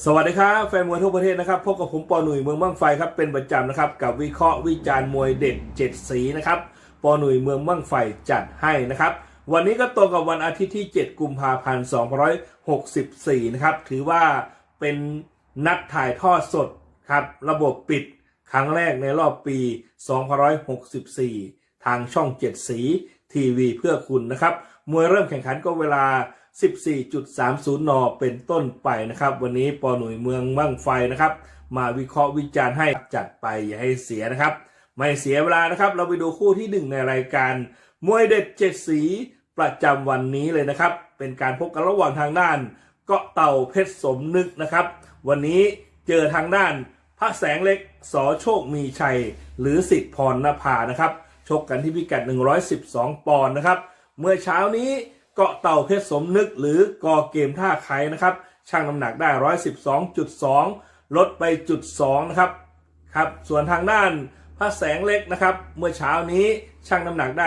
สวัสดีครับ แฟนมวยทั่วประเทศนะครับพบกับผมปอหนุ่ยเมืองบ้างไฟครับเป็นประจำนะครับกับวิเคราะห์วิจารณ์มวยเด็ดเจ็ดสีนะครับปอหนุ่ยเมืองบ้างไฟจัดให้นะครับ วันนี้ก็ตรงกับวันอาทิตย์ที่ 7 กุมภาพันธ์2564 นะครับ ถือว่าเป็นนัดถ่ายทอดสดครับระบบปิดครั้งแรกในรอบปี 2564 ทางช่อง 7 สีทีวีเพื่อคุณนะครับมวยเริ่มแข่งขันก็เวลา 14.30 น เป็นต้นไปนะครับ วันนี้ปอหนุ่ยเมืองมั่งไฟนะครับ มาวิเคราะห์วิจารณ์ให้จัดไปอย่าให้เสียนะครับ ไม่เสียเวลานะครับ เราไปดูคู่ที่หนึ่งในรายการมวยเด็ดเจ็ดสีประจำวันนี้เลยนะครับ เป็นการพบกันระหว่างทางด้าน เกาะเต่าเพชรสมนึกนะครับ วันนี้เจอทางด้านพระแสงเล็กสอโชคมีชัย หรือสิทธิพรนภานะครับ ชกกันที่พิกัด 112 ปอนด์นะครับ เมื่อเช้านี้ เกาะเต่าเพชรสมนึกหรือกอเกมท่าไคนะครับช่างน้ำหนักได้ 112.2 ลดไปจุด2นะครับครับส่วนทางด้านพระแสงเล็กนะครับเมื่อเช้านี้ช่างน้ำหนักได้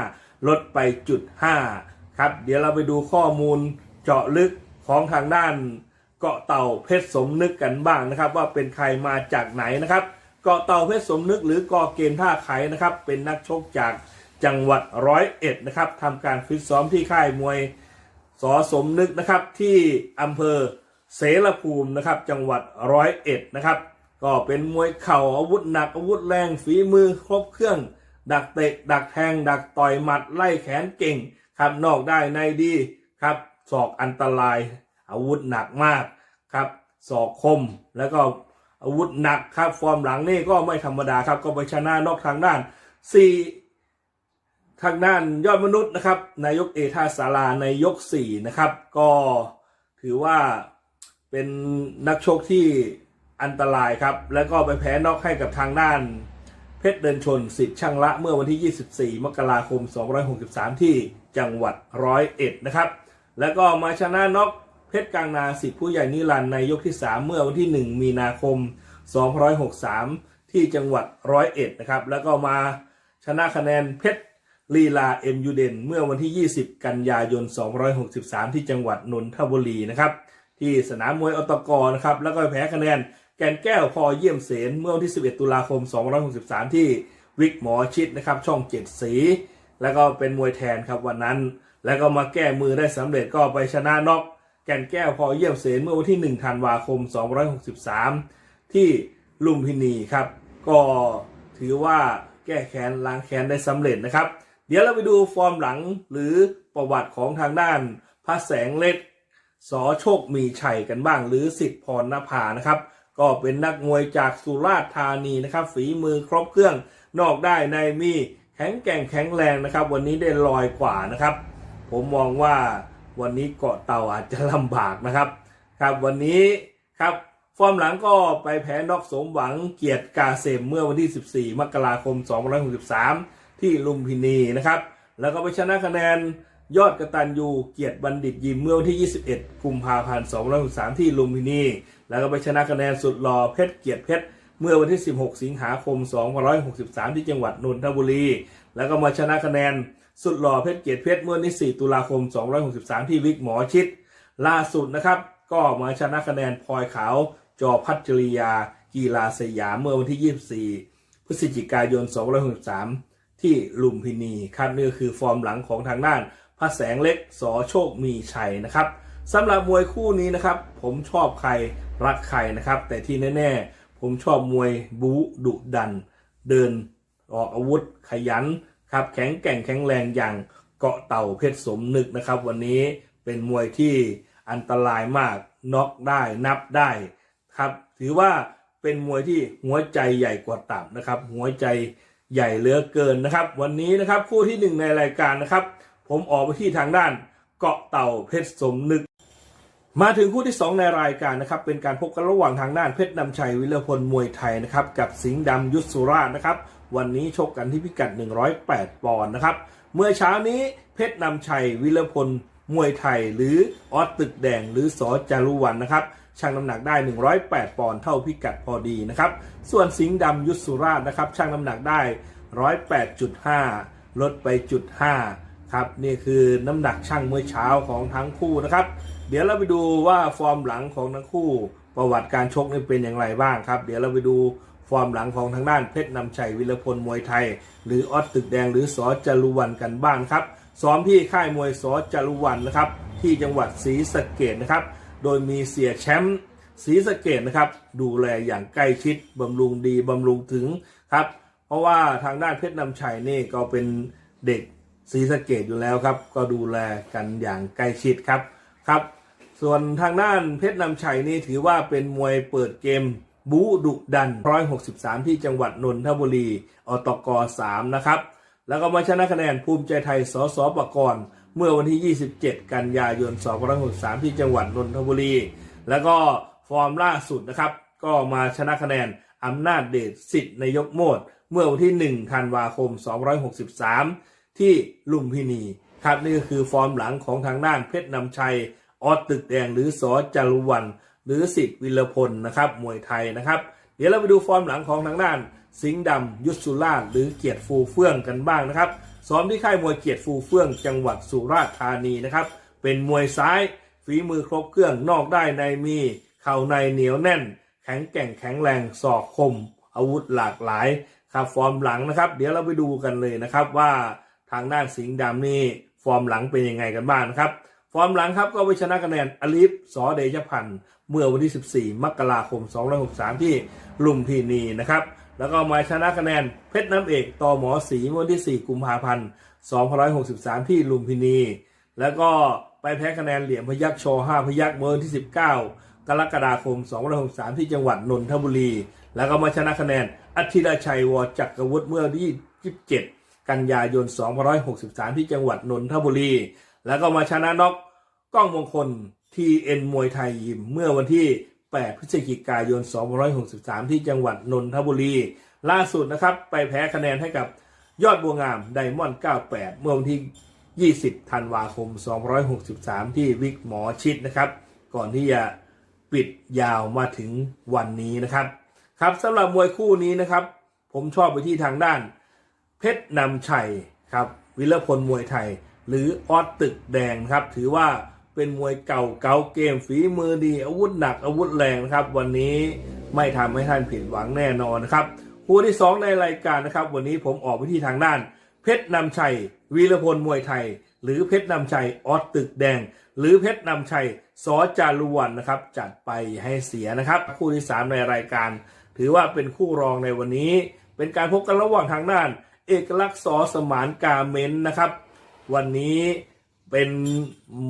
112.5 ลดไปจุด5ครับเดี๋ยวเราไปดูข้อมูลเจาะลึกของทางด้านเกาะเต่าเพชรสมนึกกันบ้างนะครับ ว่าเป็นใครมาจากไหนนะครับ เกาะเต่าเพชรสมนึกหรือกอเกมท่าไคนะครับเป็นนักชกจาก จังหวัดร้อยเอ็ดนะครับทำการฟิตซ้อมที่ค่ายมวยสอสมนึกนะครับที่อำเภอเสรภูมินะครับจังหวัดร้อยเอ็ดนะครับก็เป็นมวยเข่าอาวุธหนักอาวุธแรงฝีมือครบเครื่อง ดักเตะดักแทง ดักต่อยหมัดไล่แขนเก่งครับนอกได้ในดีครับศอกอันตรายอาวุธหนักมากครับศอกคมแล้วก็อาวุธหนักครับฟอร์มหลังนี่ก็ไม่ธรรมดาครับก็ไปชนะนอกทางด้านสี่ ทางด้านยอดมนุษย์นะครับนายกเอทาสาราในยกสี่นะครับ ก็ถือว่าเป็นนักชกที่อันตรายครับ แล้วก็ไปแพ้นอกให้กับทางด้าน เพชรเดินชนสิทธิ์ช่างละเมื่อวันที่ 24 มกราคม 2563 ที่จังหวัดร้อยเอ็ดนะครับ แล้วก็มาชนะนอกเพชรกลางนาสิทธิ์ผู้ใหญ่นิรันดร์ในยกที่ 3 เมื่อวันที่ 1 มีนาคม 2563 ที่จังหวัดร้อยเอ็ดนะครับ แล้วก็มาชนะคะแนนเพชร ลีลาเอ็มยูเดนเมื่อวันที่ 20 กันยายน 263 ที่จังหวัดนนทบุรีนะครับ ที่สนามมวยอตกนะครับ แล้วก็แพ้คะแนนแกนแก้วพอเยี่ยมเสนเมื่อวันที่ 11 ตุลาคม 263 ที่วิกหมอชิดนะครับ ช่องเจ็ดสี แล้วก็เป็นมวยแทนครับวันนั้น แล้วก็มาแก้มือได้สำเร็จก็ไปชนะน็อกแกนแก้วพอเยี่ยมเสนเมื่อวันที่ 1 ธันวาคม 263 ที่ลุมพินีครับ ก็ถือว่าแก้แค้นล้างแค้นได้สำเร็จนะครับ เดี๋ยวเราไปดูฟอร์มหลังหรือประวัติของทางด้านพระแสงเล็กสอโชคมีชัยกันบ้าง หรือสิทธิพรนภานะครับ ก็เป็นนักมวยจากสุราษฎร์ธานีนะครับ ฝีมือครบเครื่องนอกได้ในมีแข็งแกร่งแข็งแรงนะครับ วันนี้ได้ลอยกว่านะครับ ผมมองว่าวันนี้เกาะเต่าอาจจะลำบากนะครับ ครับวันนี้ครับฟอร์มหลังก็ไปแพ้นอกสมหวังเกียรติกาเซมเมื่อวันที่ 14 มกราคม 2563 ที่ลุมพินีนะครับ แล้วก็ไปชนะคะแนนยอดกระตันยูเกียรติบัณฑิตยิมเมื่อวันที่ 21 กุมภาพันธ์2563ที่ลุมพินี แล้วก็ไปชนะคะแนนสุดหล่อเพชรเกียรติเพชรเมื่อวันที่ 16 สิงหาคม 2563 ที่จังหวัดนนทบุรี แล้วก็มาชนะคะแนนสุดหล่อเพชรเกียรติเพชรเมื่อวันที่ 4 ตุลาคม 2563 ที่วิกหมอชิด ล่าสุดนะครับ ก็มาชนะคะแนนพลอยขาว จอพัชริยา กีฬาสยามเมื่อวันที่ 24 พฤศจิกายน 2563 ที่ลุมพินีครับนี่ก็คือฟอร์มหลังของทางด้านพระแสงเล็กสอโชคมีชัยนะครับสำหรับมวยคู่นี้นะครับ ผมชอบใครรักใครนะครับ แต่ที่แน่ๆ ผมชอบมวยบู๊ดุดัน เดินออกอาวุธขยันครับแข็งแกร่งแข็งแรงอย่างเกาะเต่าเพชรสมนึกนะครับ วันนี้เป็นมวยที่อันตรายมากน็อกได้นับได้ครับ ถือว่าเป็นมวยที่หัวใจใหญ่กว่าตับนะครับ หัวใจ ใหญ่เหลือเกินนะครับ วันนี้นะครับคู่ที่หนึ่งในรายการนะครับ ผมออกไปที่ทางด้านเกาะเต่าเพชรสมนึก มาถึงคู่ที่ 2 ในรายการนะครับ เป็นการพบกันระหว่างทางด้านเพชรนำชัยวิรพลมวยไทยนะครับกับสิงห์ดำยุทธสุราชนะครับ วันนี้ชกกันที่พิกัด 108 ปอนด์นะครับ เมื่อเช้านี้เพชรนำชัยวิรพล มวยไทยหรือออสตึกแดงหรือสอจารุวันนะครับชั่งน้ำหนักได้ 108 ปอนด์เท่าพิกัดพอดีนะครับ ส่วนสิงห์ดำยุทธสุราชนะครับชั่งน้ำหนักได้ 108.5 ลดไปจุด5ครับนี่คือน้ำหนักช่างเมื่อเช้าของทั้งคู่นะครับ เดี๋ยวเราไปดูว่าฟอร์มหลังของทั้งคู่ ประวัติการชกนี่เป็นอย่างไรบ้างครับ เดี๋ยวเราไปดูฟอร์มหลังของทางด้านเพชรนำชัยวิรพลมวยไทย หรือออสตึกแดงหรือสอจารุวันกันบ้างครับ ซ้อมที่ค่ายมวยสอจารุวันนะครับ ที่จังหวัดศรีสะเกดนะครับ โดยมีเสียแชมป์ศรีสะเกดนะครับ ดูแลอย่างใกล้ชิดบำรุงดีบำรุงถึงครับ เพราะว่าทางด้านเพชรนำชัยนี่ก็เป็นเด็กศรีสะเกดอยู่แล้วครับ ก็ดูแลกันอย่างใกล้ชิดครับครับ ส่วนทางด้านเพชรนำชัยนี่ถือว่าเป็นมวยเปิดเกมบูดุดัน 163 ที่จังหวัดนนทบุรีอตก3นะครับ แล้วก็มาชนะคะแนนภูมิใจไทยสสปกรณ์เมื่อวันที่ 27 กันยายน 2563 ที่จังหวัดนนทบุรี แล้วก็ฟอร์มล่าสุดนะครับ ก็มาชนะคะแนนอำนาจเดชสิทธิ์นายกโมด เมื่อวันที่ 1 ธันวาคม 2563 ที่ลุมพินี ครับนี่ก็คือฟอร์มหลังของทางด้านเพชรนำชัย ออสตึกแดงหรือสอจารุวัน หรือสิทธิ์วิรพลนะครับมวยไทยนะครับ เดี๋ยวเราไปดูฟอร์มหลังของทางด้าน สิงห์ดำยุทธสุราชหรือเกียรติฟูเฟื่องกันบ้างนะครับซ้อมที่ค่ายมวยเกียรติฟูเฟื่องจังหวัดสุราษฎร์ธานีนะครับ เป็นมวยซ้ายฝีมือครบเครื่องนอกได้ในมีเข่าในเหนียวแน่น แข็งแกร่งแข็งแรงศอกคม อาวุธหลากหลายครับฟอร์มหลังนะครับ เดี๋ยวเราไปดูกันเลยนะครับว่าทางด้านสิงห์ดำนี่ฟอร์มหลังเป็นยังไงกันบ้างนะครับฟอร์มหลังครับก็ไปชนะคะแนนอลิฟสอเดชพันธ์เมื่อวันที่ 14 มกราคม 2563 ที่ลุมพินีนะครับ แล้วก็มาชนะคะแนนเพชรน้ำเอกต่อหมอสีเมื่อวันที่ 4 กุมภาพันธ์ 2563 ที่ลุมพินี แล้วก็ไปแพ้คะแนนเหลี่ยมพยักช5พยักเมื่อวันที่ 19 กรกฎาคม 2563 ที่จังหวัดนนทบุรี แล้วก็มาชนะคะแนนอัธิราชัยวจักรวุฒิเมื่อวันที่ 27 กันยายน 2563 ที่จังหวัดนนทบุรี แล้วก็มาชนะน็อกก้องมงคล TN มวยไทยยิมเมื่อวันที่ 8 พฤศจิกายน 2563 ที่จังหวัดนนทบุรี ล่าสุดนะครับ ไปแพ้คะแนนให้กับยอดบัวงามไดมอนด์ 98 เมื่อวันที่ 20 ธันวาคม2563 ที่วิกหมอชิดนะครับ ก่อนที่จะปิดยาวมาถึงวันนี้นะครับ ครับสำหรับมวยคู่นี้นะครับ ผมชอบไปที่ทางด้าน เพชรนำชัยครับ วิรพลมวยไทย หรือออสตึกแดงครับ ถือว่า เป็นมวยเก่าเก่าเกมฝีมือดีอาวุธหนักอาวุธแรงนะครับ วันนี้ไม่ทำให้ท่านผิดหวังแน่นอนนะครับคู่ที่ 2 ในรายการนะครับ วันนี้ผมออกไปที่ทางด้าน เพชรนำชัย วีรพลมวยไทย หรือเพชรนำชัยออสตึกแดง หรือเพชรนำชัยสอจารุวันนะครับ จัดไปให้เสียนะครับ คู่ที่ 3 ในรายการ ถือว่าเป็นคู่รองในวันนี้ เป็นการพบกันระหว่างทางด้าน เอกลักษณ์สอสมานกาเมนนะครับ วันนี้ เป็น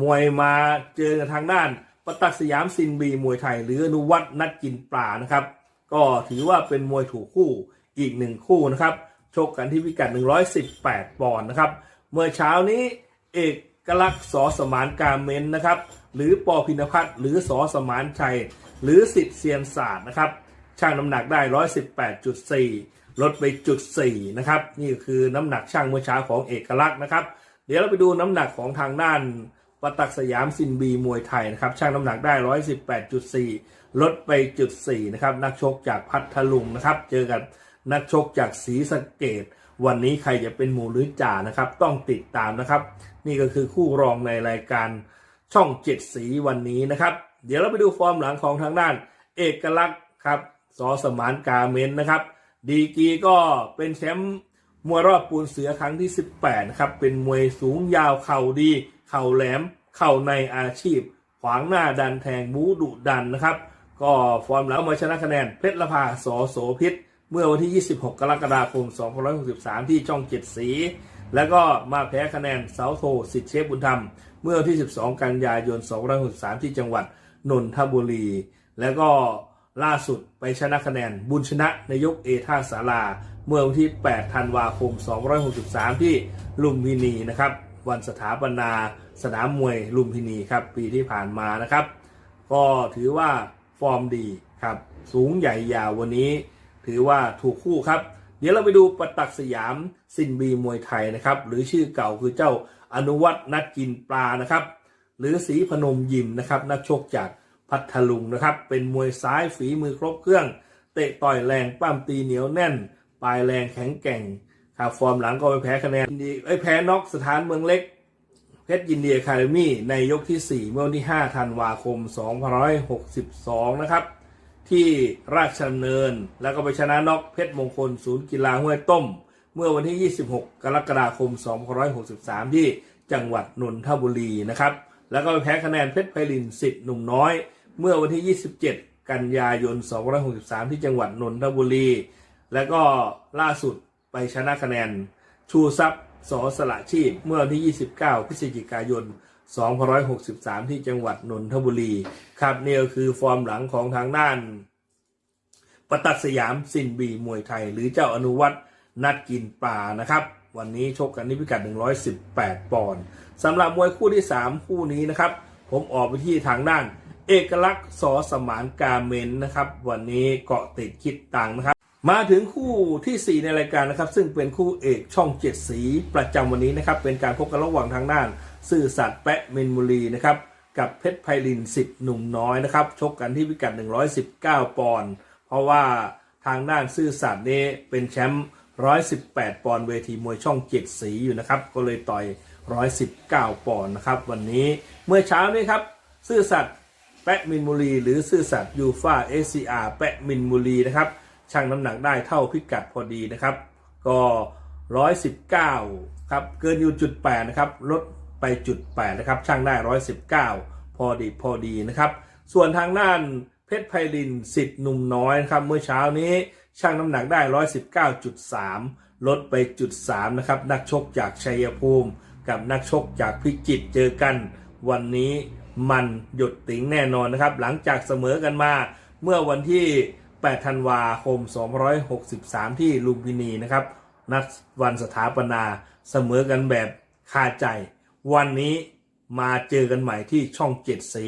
มวยมาเจอกันทางด้านปตักสยามซินบีมวยไทย หรืออนุวัฒน์นัดกินปลานะครับ ก็ถือว่าเป็นมวยถูกคู่อีกหนึ่งคู่นะครับชกกันที่พิกัด 118 ปอนด์นะครับ เมื่อเช้านี้เอกลักษณ์สอสมานกาเมนนะครับ หรือปอพินพัฒน์หรือสอสมานชัย หรือสิทธิ์เซียนศาสตร์นะครับช่างน้ำหนักได้ 118.4 ลดไปจุด4นะครับ นี่คือน้ำหนักช่างเมื่อเช้าของเอกลักษณ์นะครับ เดี๋ยวเราไปดูน้ำหนักของทางด้านปตักสยามซินบีมวยไทยนะครับช่างน้ำหนักได้ 118.4 ลดไปจุด4นะครับนักชกจากพัทลุงนะครับ เจอกันนักชกจากศรีสะเกดวันนี้ใครจะเป็นหมูหรือจ่านะครับ ต้องติดตามนะครับ นี่ก็คือคู่รองในรายการช่องเจ็ดสีวันนี้นะครับ เดี๋ยวเราไปดูฟอร์มหลังของทางด้าน เอกลักษณ์ครับสอสมานกาเมนนะครับ ดีกีก็เป็นแชมป์ มวยรอบปูนเสือครั้งที่ 18ครับเป็นมวยสูงยาวเข่าดี เข่าแหลม เข่าในอาชีพ ขวางหน้าดันแทงบูดุดันนะครับ ก็ฟอร์มหลังมาชนะคะแนนเพชรละพาสอโสพิษ เมื่อวันที่ 26 กรกฎาคม 2563 ที่ช่องเจ็ดสี แล้วก็มาแพ้คะแนนเสาโทสิทธิเชฟบุญธรรม เมื่อวันที่ 12 กันยายน 2563 ที่จังหวัดนนทบุรี แล้วก็ล่าสุดไปชนะคะแนนบุญชนะนายกเอท่าสารา เมื่อวันที่ 8 ธันวาคม 2563 ที่ลุมพินีนะครับ วันสถาปนาสนามมวยลุมพินีครับ ปีที่ผ่านมานะครับ ก็ถือว่าฟอร์มดีครับ สูงใหญ่ยาววันนี้ ถือว่าถูกคู่ครับ เดี๋ยวเราไปดูปตักสยามซินบีมวยไทยนะครับ หรือชื่อเก่าคือเจ้าอนุวัฒน์นัดกินปลานะครับ หรือสีพนมยิมนะครับ นักชกจากพัทลุงนะครับ เป็นมวยซ้ายฝีมือครบเครื่อง เตะต่อยแรงปั้มตีเหนียวแน่น ปลายแรงแข็งแกร่งครับฟอร์มหลังก็ไปแพ้คะแนนดีไอ้แพ้น็อกสถานเมืองเล็ก เพชรยินดีคาเดมี่ในยกที่ 4 เมื่อวันที่ 5 ธันวาคม 2562 นะครับ ที่ราชดำเนิน แล้วก็ไปชนะน็อกเพชรมงคลศูนย์กีฬาห้วยต้ม เมื่อวันที่ 26 กรกฎาคม 2563 ที่จังหวัดนนทบุรีนะครับ แล้วก็ไปแพ้คะแนนเพชรไพลินสิทธิ์หนุ่มน้อย เมื่อวันที่ 27 กันยายน 2563 ที่จังหวัดนนทบุรี แล้วก็ล่าสุดไปชนะคะแนน ชูทรัพย์สอสละชีพ เมื่อวันที่ 29 พฤศจิกายน 2563 ที่จังหวัดนนทบุรี ครับนี่ก็คือฟอร์มหลังของทางด้านปตัดสยามสินบีมวยไทย หรือเจ้าอนุวัฒน์นัดกินป่านะครับ วันนี้ชกกันที่พิกัด 118 ปอนด์สำหรับมวยคู่ที่ 3 คู่นี้นะครับ ผมออกไปที่ทางด้าน เอกลักษณ์สอสมานกาเมนนะครับ วันนี้เกาะติดคิดตังนะครับ มาถึงคู่ทีสี่ 4 ในรายการนะครับ ซึ่งเป็นคู่เอกช่องเจ็ดสีประจำวันนี้นะครับ เป็นการพบกันระหว่างทางด้าน ซื่อสัตย์แปะเมนบุรีนะครับ กับเพชรไพลินสิทธิ์หนุ่มน้อยนะครับ ชกกันที่พิกัด 119 ปอนด์เพราะว่าทางด้านซื่อสัตย์นี่เป็นแชมป์118 ปอนด์เวทีมวยช่องเจ็ดสีอยู่นะครับ ก็เลยต่อย 119 ปอนด์นะครับวันนี้เมื่อเช้านี้ครับ ซื่อสัตย์แปะมินบุรี หรือซื่อสัตย์ยูฟาเอซีอาร์แปะมินบุรีนะครับ ชั่งน้ำหนักได้เท่าพิกัดพอดีนะครับ ก็ 119 ครับ เกินอยู่จุด8นะครับ ลดไปจุด8นะครับ ชั่งได้ 119 พอดีพอดีนะครับ ส่วนทางด้านเพชรไพลินสิทธิ์หนุ่มน้อยนะครับ เมื่อเช้านี้ชั่งน้ำหนักได้ 119.3 ลดไปจุด3นะครับ นักชกจากชัยภูมิ กับนักชกจากพิจิตรเจอกัน วันนี้มันหยดติ๋งแน่นอนนะครับ หลังจากเสมอกันมา เมื่อวันที่ 8 ธันวาคม 263 ที่ลุมพินีนะครับ นัดวันสถาปนาเสมอกันแบบคาใจ วันนี้มาเจอกันใหม่ที่ช่องเจ็ดสี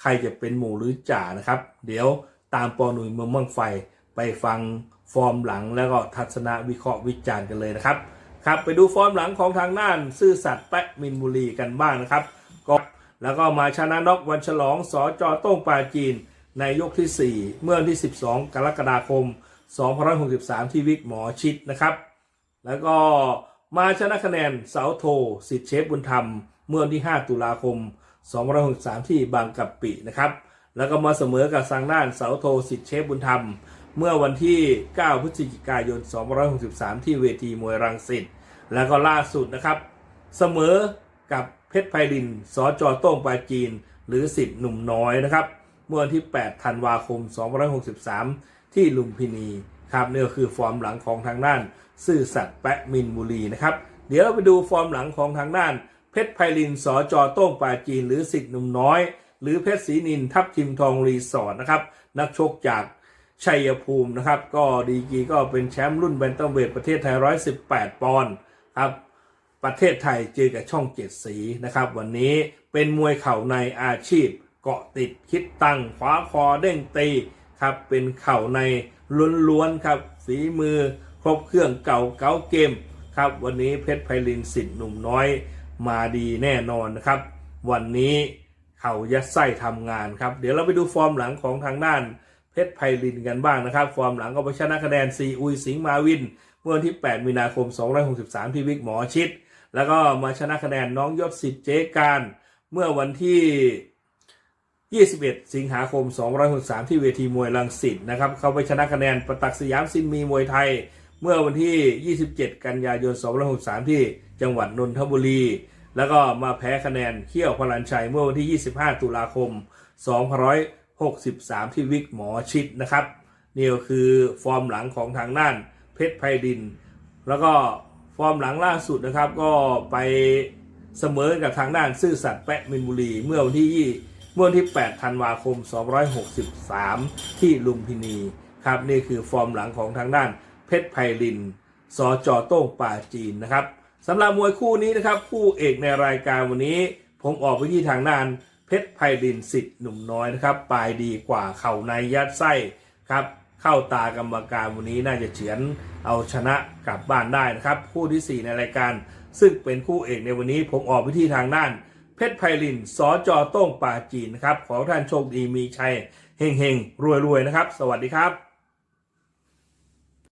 ใครจะเป็นหมู่หรือจ่านะครับ เดี๋ยวตามปอหนุ่ยเมืองมั่งไฟไปฟังฟอร์มหลังแล้วก็ทัศนวิเคราะห์วิจารณ์กันเลยนะครับ ครับไปดูฟอร์มหลังของทางน่าน ซื่อสัตย์แปะมินบุรีกันบ้างนะครับก็แล้วก็มาชนะนอกวันฉลองสอจอโต้งปาจีน ในยกที่ 4 เมื่อวันที่ 12 กรกฎาคม 2563 ที่วิกหมอชิดนะครับ แล้วก็มาชนะคะแนนเสาโทสิทธิเชฟบุญธรรม เมื่อวันที่ 5 ตุลาคม 2563 ที่บางกะปินะครับ แล้วก็มาเสมอกับทางด้านเสาโทสิทธิเชฟบุญธรรม เมื่อวันที่ 9 พฤศจิกายน 2563 ที่เวทีมวยรังสิต แล้วก็ล่าสุดนะครับ เสมอกับเพชรไพรินสอจอโต้งปาจีน หรือสิทธิ์หนุ่มน้อยนะครับ เมื่อวันที่ 8 ธันวาคม 2563 ที่ลุมพินีครับนี่ก็คือฟอร์มหลังของทางด้าน ซื่อสัตย์แปะมินบุรีนะครับ เดี๋ยวเราไปดูฟอร์มหลังของทางด้าน เพชรไพลินสอจอโต้งปาจีน หรือสิทธิ์หนุ่มน้อย หรือเพชรศรีนินทับทิมทองรีสอร์ทนะครับนักชกจากชัยภูมินะครับ ก็ดีกีก็เป็นแชมป์รุ่นแบนตัมเวทประเทศไทย 118 ปอนด์ครับประเทศไทยเจอกับช่องเจ็ดสีนะครับ วันนี้เป็นมวยเข่าในอาชีพ กาะติดคิดตังขวาคอเด้งตีครับเป็นเข่าในล้วนๆครับฝีมือครบเครื่องเก่าเก่าเกมครับวันนี้เพชรไพลินสิทธิ์หนุ่มน้อยมาดีแน่นอนนะครับ วันนี้เข่ายัดไส้ทำงานครับ เดี๋ยวเราไปดูฟอร์มหลังของทางด้านเพชรไพลินกันบ้างนะครับ ฟอร์มหลังก็ไปชนะคะแนนซีอุยสิงห์มาวิน เมื่อวันที่ 8 มีนาคม 263 ที่วิกหมอชิด แล้วก็มาชนะคะแนนน้องยศสิทธิ์เจการ เมื่อวันที่ 21 สิงหาคม 263 ที่เวทีมวยลังสิตนะครับ เขาไปชนะคะแนนประตักสยามซินมีมวยไทย เมื่อวันที่ 27 กันยายน 263 ที่จังหวัดนนทบุรี แล้วก็มาแพ้คะแนนเขี้ยวพลันชัยเมื่อวันที่ 25 ตุลาคม 2563 ที่วิกหมอชิดนะครับ นี่ก็คือฟอร์มหลังของทางด้านเพชรไพดิน แล้วก็ฟอร์มหลังล่าสุดนะครับก็ไปเสมอกับทางด้านซื่อสัตย์แปะมินบุรีเมื่อวันที่ เมื่อวันที่ 8 ธันวาคม 263 ที่ลุมพินีครับนี่คือฟอร์มหลังของทางด้านเพชรไพลินสอจอโต้งป่าจีนนะครับสำหรับมวยคู่นี้นะครับคู่เอกในรายการวันนี้ ผมออกไปที่ทางด้านเพชรไพลินสิทธิ์หนุ่มน้อยนะครับปลายดีกว่าเข่าในยัดไส้ครับเข้าตากรรมการวันนี้น่าจะเฉือนเอาชนะกลับบ้านได้นะครับ คู่ที่ 4 ในรายการ ซึ่งเป็นคู่เอกในวันนี้ผมออกไปที่ทางด้าน เพชรไพลินสอจอโต้งป่าจีนนะครับ ขอท่านโชคดีมีชัยเฮงๆ รวยๆ นะครับ สวัสดีครับ